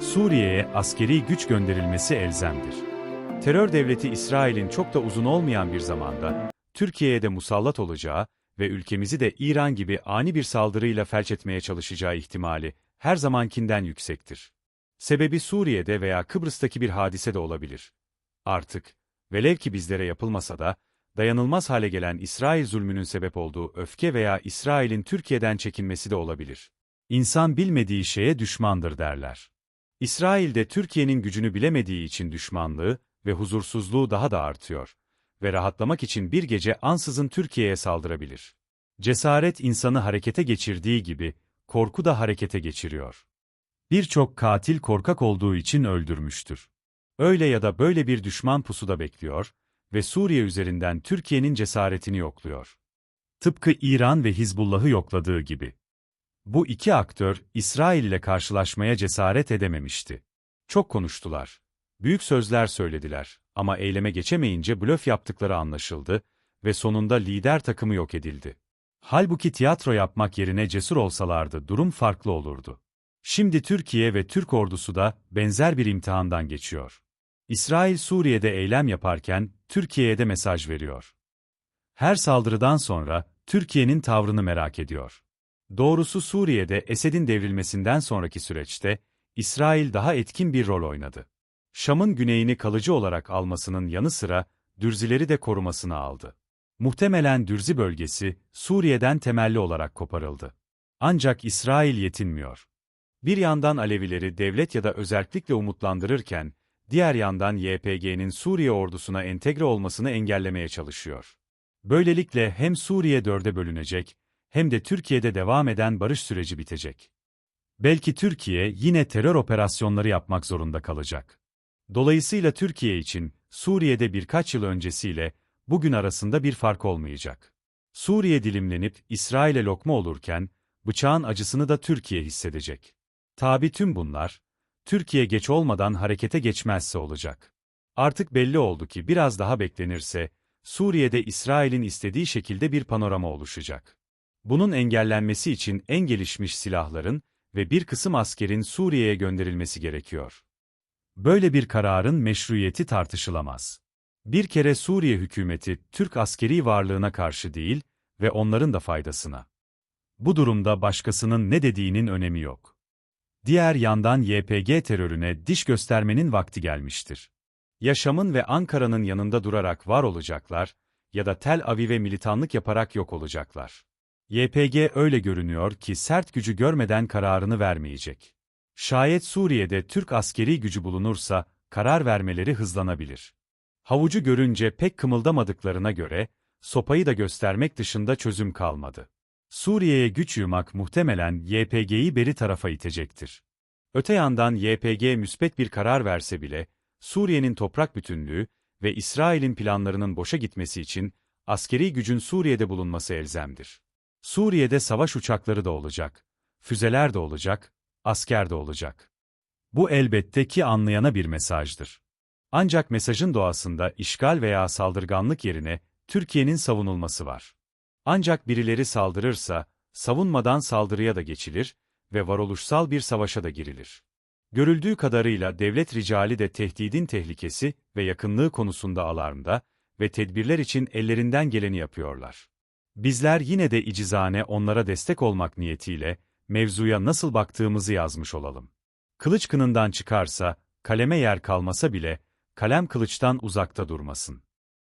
Suriye'ye askeri güç gönderilmesi elzemdir. Terör devleti İsrail'in çok da uzun olmayan bir zamanda, Türkiye'ye de musallat olacağı ve ülkemizi de İran gibi ani bir saldırıyla felç etmeye çalışacağı ihtimali her zamankinden yüksektir. Sebebi Suriye'de veya Kıbrıs'taki bir hadise de olabilir. Artık, velev ki bizlere yapılmasa da, dayanılmaz hale gelen İsrail zulmünün sebep olduğu öfke veya İsrail'in Türkiye'den çekinmesi de olabilir. İnsan bilmediği şeye düşmandır derler. İsrail'de Türkiye'nin gücünü bilemediği için düşmanlığı ve huzursuzluğu daha da artıyor ve rahatlamak için bir gece ansızın Türkiye'ye saldırabilir. Cesaret insanı harekete geçirdiği gibi, korku da harekete geçiriyor. Birçok katil korkak olduğu için öldürmüştür. Öyle ya da böyle bir düşman pusuda bekliyor ve Suriye üzerinden Türkiye'nin cesaretini yokluyor. Tıpkı İran ve Hizbullah'ı yokladığı gibi. Bu iki aktör, İsrail ile karşılaşmaya cesaret edememişti. Çok konuştular. Büyük sözler söylediler ama eyleme geçemeyince blöf yaptıkları anlaşıldı ve sonunda lider takımı yok edildi. Halbuki tiyatro yapmak yerine cesur olsalardı durum farklı olurdu. Şimdi Türkiye ve Türk ordusu da benzer bir imtihandan geçiyor. İsrail Suriye'de eylem yaparken Türkiye'ye de mesaj veriyor. Her saldırıdan sonra Türkiye'nin tavrını merak ediyor. Doğrusu Suriye'de Esed'in devrilmesinden sonraki süreçte İsrail daha etkin bir rol oynadı. Şam'ın güneyini kalıcı olarak almasının yanı sıra Dürzileri de korumasına aldı. Muhtemelen Dürzi bölgesi Suriye'den temelli olarak koparıldı. Ancak İsrail yetinmiyor. Bir yandan Alevileri devlet ya da özellikle umutlandırırken, diğer yandan YPG'nin Suriye ordusuna entegre olmasını engellemeye çalışıyor. Böylelikle hem Suriye dörde bölünecek, hem de Türkiye'de devam eden barış süreci bitecek. Belki Türkiye yine terör operasyonları yapmak zorunda kalacak. Dolayısıyla Türkiye için Suriye'de birkaç yıl öncesiyle bugün arasında bir fark olmayacak. Suriye dilimlenip İsrail'e lokma olurken bıçağın acısını da Türkiye hissedecek. Tabi tüm bunlar Türkiye geç olmadan harekete geçmezse olacak. Artık belli oldu ki biraz daha beklenirse Suriye'de İsrail'in istediği şekilde bir panorama oluşacak. Bunun engellenmesi için en gelişmiş silahların ve bir kısım askerin Suriye'ye gönderilmesi gerekiyor. Böyle bir kararın meşruiyeti tartışılamaz. Bir kere Suriye hükümeti Türk askeri varlığına karşı değil ve onların da faydasına. Bu durumda başkasının ne dediğinin önemi yok. Diğer yandan YPG terörüne diş göstermenin vakti gelmiştir. Yaşamın ve Ankara'nın yanında durarak var olacaklar ya da Tel Aviv'e militanlık yaparak yok olacaklar. YPG öyle görünüyor ki sert gücü görmeden kararını vermeyecek. Şayet Suriye'de Türk askeri gücü bulunursa, karar vermeleri hızlanabilir. Havucu görünce pek kımıldamadıklarına göre, sopayı da göstermek dışında çözüm kalmadı. Suriye'ye güç yığmak muhtemelen YPG'yi beri tarafa itecektir. Öte yandan YPG müspet bir karar verse bile, Suriye'nin toprak bütünlüğü ve İsrail'in planlarının boşa gitmesi için askeri gücün Suriye'de bulunması elzemdir. Suriye'de savaş uçakları da olacak, füzeler de olacak, asker de olacak. Bu elbette ki anlayana bir mesajdır. Ancak mesajın doğasında işgal veya saldırganlık yerine Türkiye'nin savunulması var. Ancak birileri saldırırsa, savunmadan saldırıya da geçilir ve varoluşsal bir savaşa da girilir. Görüldüğü kadarıyla devlet ricali de tehdidin tehlikesi ve yakınlığı konusunda alarmda ve tedbirler için ellerinden geleni yapıyorlar. Bizler yine de icizane onlara destek olmak niyetiyle, mevzuya nasıl baktığımızı yazmış olalım. Kılıç kınından çıkarsa, kaleme yer kalmasa bile, kalem kılıçtan uzakta durmasın.